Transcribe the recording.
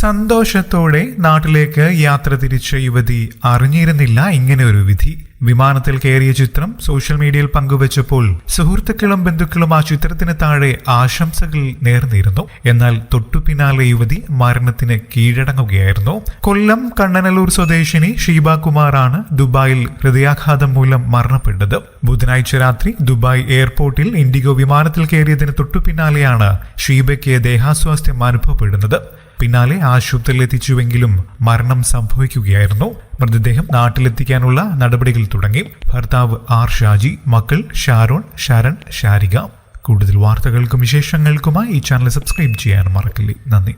സന്തോഷത്തോടെ നാട്ടിലേക്ക് യാത്ര തിരിച്ച യുവതി അറിഞ്ഞിരുന്നില്ല ഇങ്ങനെ ഒരു വിധി. വിമാനത്തിൽ കയറിയ ചിത്രം സോഷ്യൽ മീഡിയയിൽ പങ്കുവച്ചപ്പോൾ സുഹൃത്തുക്കളും ബന്ധുക്കളും ആ ചിത്രത്തിന് താഴെ ആശംസകൾ നേർന്നിരുന്നു. എന്നാൽ തൊട്ടു പിന്നാലെ യുവതി മരണത്തിന് കീഴടങ്ങുകയായിരുന്നു. കൊല്ലം കണ്ണനല്ലൂർ സ്വദേശിനി ഷീബ കുമാറാണ് ദുബായിൽ ഹൃദയാഘാതം മൂലം മരണപ്പെട്ടത്. ബുധനാഴ്ച രാത്രി ദുബായ് എയർപോർട്ടിൽ ഇൻഡിഗോ വിമാനത്തിൽ കയറിയതിന് തൊട്ടു പിന്നാലെയാണ് ഷീബയ്ക്ക് ദേഹാസ്വാസ്ഥ്യം അനുഭവപ്പെടുന്നത്. പിന്നാലെ ആശുപത്രിയിൽ എത്തിച്ചുവെങ്കിലും മരണം സംഭവിക്കുകയായിരുന്നു. മൃതദേഹം നാട്ടിലെത്തിക്കാനുള്ള നടപടികൾ തുടങ്ങി. ഭർത്താവ് ആർ ഷാജി മക്കൾ ഷാരോൺ ഷരൺ ഷാരിക കൂടുതൽ വാർത്തകൾക്കും വിശേഷങ്ങൾക്കുമായി ഈ ചാനൽ സബ്സ്ക്രൈബ് ചെയ്യാൻ മറക്കില്ലേ. നന്ദി.